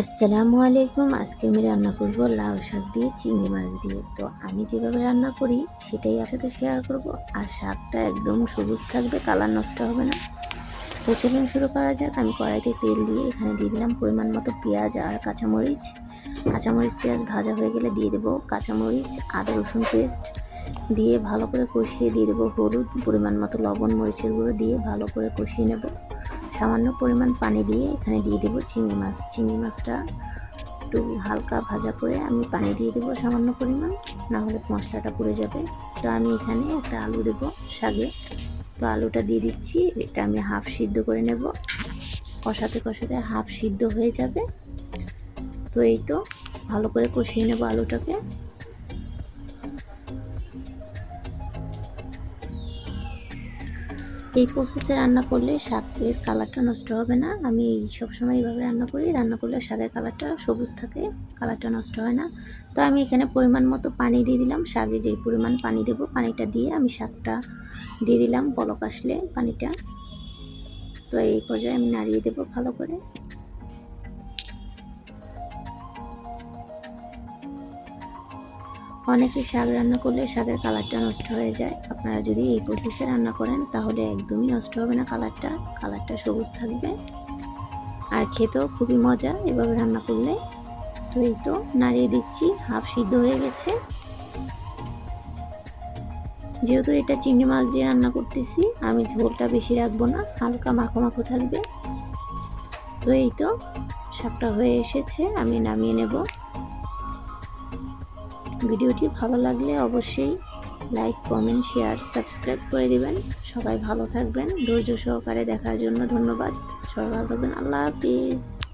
আসসালামু আলাইকুম। আজকে আমি রান্না করব লাউ শাক দিয়ে চিংড়ি মাছ দিয়ে। তো আমি যেভাবে রান্না করি, সেটাই সাথে শেয়ার করব। আর শাকটা একদম সবুজ থাকবে, কালার নষ্ট হবে না। তো চলুন শুরু করা যাক। আমি কড়াইতে তেল দিয়ে এখানে দিয়ে দিলাম পরিমাণ মতো পেঁয়াজ আর কাঁচামরিচ। কাঁচামরিচ পেঁয়াজ ভাজা হয়ে গেলে দিয়ে দেবো কাঁচামরিচ, আদা, রসুন পেস্ট দিয়ে ভালো করে কষিয়ে দিয়ে দেবো হলুদ, পরিমাণ মতো লবণ, মরিচের গুঁড়ো দিয়ে ভালো করে কষিয়ে নেব। সামান্য পরিমাণ পানি দিয়ে এখানে দিয়ে দেবো চিংড়ি মাছ। চিংড়ি মাছটা একটু হালকা ভাজা করে আমি পানি দিয়ে দেবো সামান্য পরিমাণ, না হলে মশলাটা পুড়ে যাবে। তো আমি এখানে একটা আলু দেবো শাগে। তো আলুটা দিয়ে দিচ্ছি, এটা আমি হাফ সিদ্ধ করে নেব। কষাতে কষাতে হাফ সিদ্ধ হয়ে যাবে। তো এই তো, ভালো করে কষিয়ে নেব আলুটাকে। এই প্রসেসে রান্না করলে শাকের কালারটা নষ্ট হবে না। আমি এই সব সময় এইভাবে রান্না করি। রান্না করলে শাকের কালারটা সবুজ থাকে কালারটা নষ্ট হয় না। তো আমি এখানে পরিমাণ মতো পানি দিয়ে দিলাম। শাকে যেই পরিমাণ পানি দেব, পানিটা দিয়ে আমি শাকটা দিয়ে দিলাম। বলক আসলে পানিটা। তো এই পর্যায়ে আমি নাড়িয়ে দেবো ভালো করে। অনেকে শাক রান্না করলে শাকের কালারটা নষ্ট হয়ে যায়। আপনারা যদি এই প্রসেসে রান্না করেন, তাহলে একদমই নষ্ট হবে না কালারটা। কালারটা সবুজ থাকবে। আর খেতেও খুবই মজা। এভাবে রান্না করলে তো এই তো নাড়িয়ে দিচ্ছি, হাফ সিদ্ধ হয়ে গেছে। যেহেতু এটা চিংড়ি মাছ দিয়ে রান্না করতেছি, আমি ঝোলটা বেশি রাখব না, হালকা মাখো মাখো থাকবে। তো এই তো শাকটা হয়ে এসেছে, আমি নামিয়ে নেব। ভিডিওটি ভালো লাগলে অবশ্যই লাইক, কমেন্ট, শেয়ার, সাবস্ক্রাইব করে দিবেন। সবাই ভালো থাকবেন। ধৈর্য সহকারে দেখার জন্য ধন্যবাদ। সবাই ভালো থাকবেন। আল্লাহ হাফিজ।